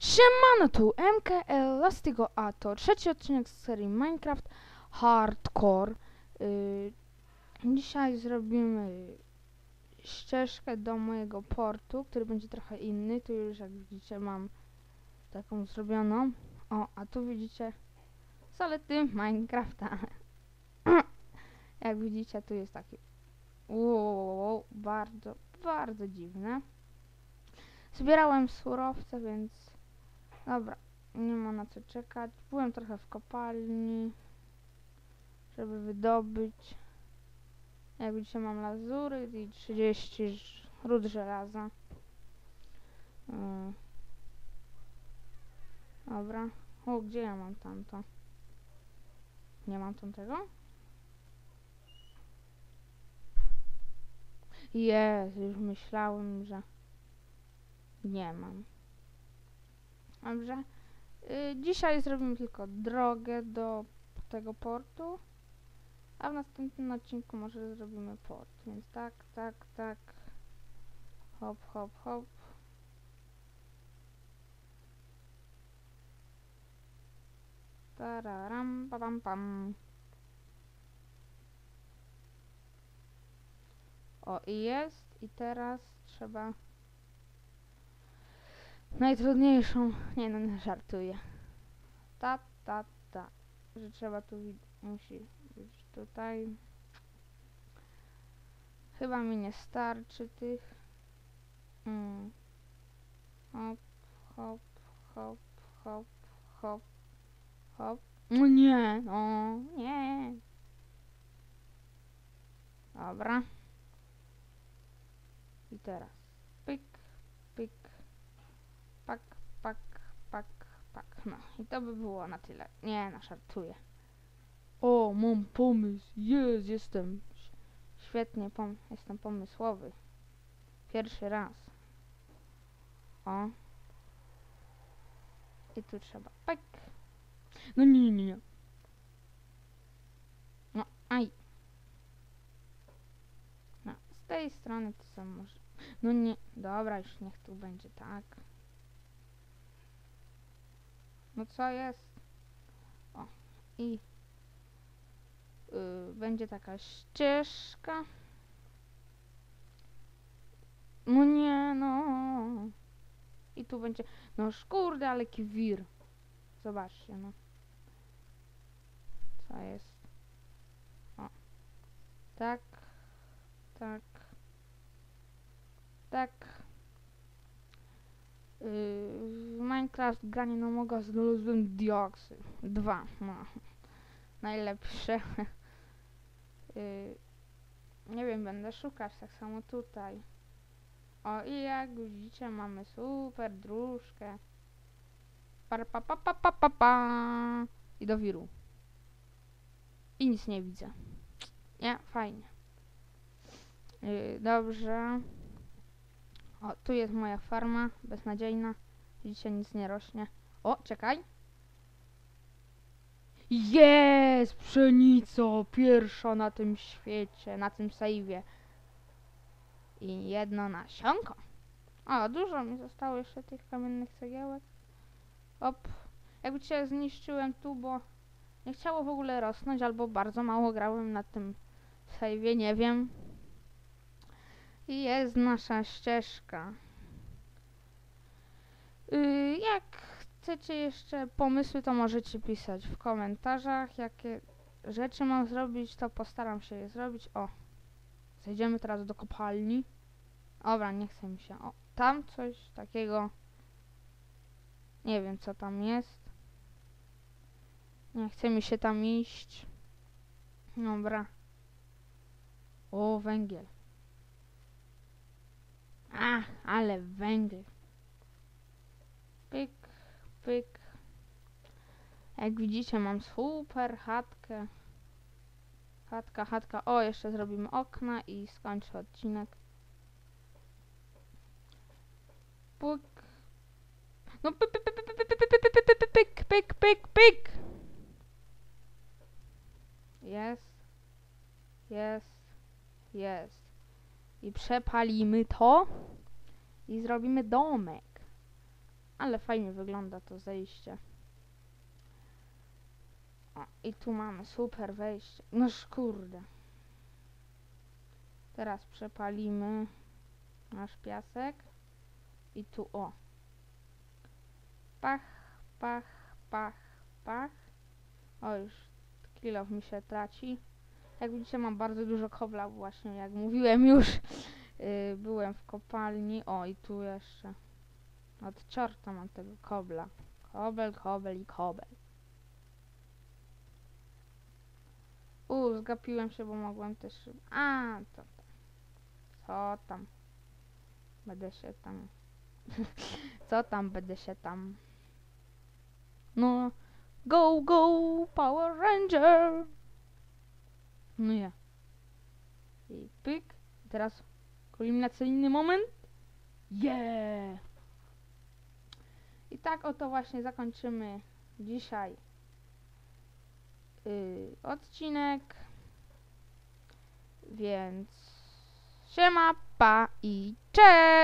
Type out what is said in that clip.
Siemano tu MKL Lastigo, a to trzeci odcinek z serii Minecraft Hardcore. Yy, dzisiaj zrobimy ścieżkę do mojego portu, który będzie trochę inny. Tu już jak widzicie mam taką zrobioną. O, a tu widzicie zalety Minecrafta. jak widzicie tu jest taki wow, bardzo, bardzo dziwne. Zbierałem surowce, więc Dobra, nie ma na co czekać. Byłem trochę w kopalni, żeby wydobyć. Jak widzicie mam lazury i 30 ż- ród żelaza. Yy. Dobra. O, gdzie ja mam tamto? Nie mam tamtego? Jest, już myślałem, że nie mam. Dobrze. Y, dzisiaj zrobimy tylko drogę do tego portu. A w następnym odcinku może zrobimy port. Więc tak, tak, tak. Hop, hop, hop. Tararam, pa, pam, pam. O, i jest. I teraz trzeba najtrudniejszą. Nie no, nie żartuję. Ta, ta, ta. Że trzeba tu musi być tutaj. Chyba mi nie starczy tych. Mm. Hop, hop, hop, hop, hop, hop. No nie, no nie. Dobra. I teraz. Pyk, pyk, pak, pak, pak, pak. No i to by było na tyle. Nie, no żartuję. O, mam pomysł. Jest, jestem. Świetnie, pom jestem pomysłowy. Pierwszy raz. O. I tu trzeba. Pek. No nie, nie, nie, nie. No, aj. No, z tej strony to są może. No nie, dobra, już niech tu będzie tak. No co jest? O, i y, będzie taka ścieżka. No nie, no. I tu będzie, no szkurde, ale kiwir. Zobaczcie, no. Co jest? O. Tak. Tak. Tak. Yy, Minecraft granie no mogę znalazłem diaksy. Dwa, no. Najlepsze. yy, nie wiem, będę szukać tak samo tutaj. O i jak widzicie mamy super dróżkę. Par, pa, pa, pa, pa, pa, pa. I do wiru. I nic nie widzę. Nie, fajnie. Yy, dobrze. O, tu jest moja farma, beznadziejna. Widzicie, nic nie rośnie. O, czekaj. Jest! Pszenica pierwsza na tym świecie, na tym sejwie. I jedno nasionko. O, dużo mi zostało jeszcze tych kamiennych cegiełek. Op. Jakby cię zniszczyłem tu, bo nie chciało w ogóle rosnąć, albo bardzo mało grałem na tym sejwie, nie wiem. I jest nasza ścieżka. Yy, jak chcecie jeszcze pomysły, to możecie pisać w komentarzach. Jakie rzeczy mam zrobić, to postaram się je zrobić. O, zejdziemy teraz do kopalni. Dobra, nie chce mi się. O, tam coś takiego. Nie wiem, co tam jest. Nie chce mi się tam iść. Dobra. O, węgiel. Ach, ale węgiel. Pyk, pyk. Jak widzicie, mam super chatkę. Chatka, chatka. O, jeszcze zrobimy okna i skończę odcinek. Pyk. No pyk, pyk, pyk, pyk, pyk, pyk, pyk, pyk, pyk. Jest. Jest. Jest. I przepalimy to. I zrobimy domek. Ale fajnie wygląda to zejście. O, i tu mamy super wejście. No kurde. Teraz przepalimy nasz piasek. I tu o. Pach, pach, pach, pach. O, już kilof mi się traci. Jak widzicie, mam bardzo dużo kobla, właśnie jak mówiłem już. Yy, byłem w kopalni. O, i tu jeszcze. Od czorta mam tego kobla. Kobel, kobel i kobel. U, zgapiłem się, bo mogłem też... A, to tam. Co tam? Będę się tam... Co tam, będę się tam... No... Go, go, Power Ranger! No ja. I pyk. Teraz kulminacyjny moment. Yeah! I tak oto właśnie zakończymy dzisiaj y, odcinek. Więc siema, pa i cześć!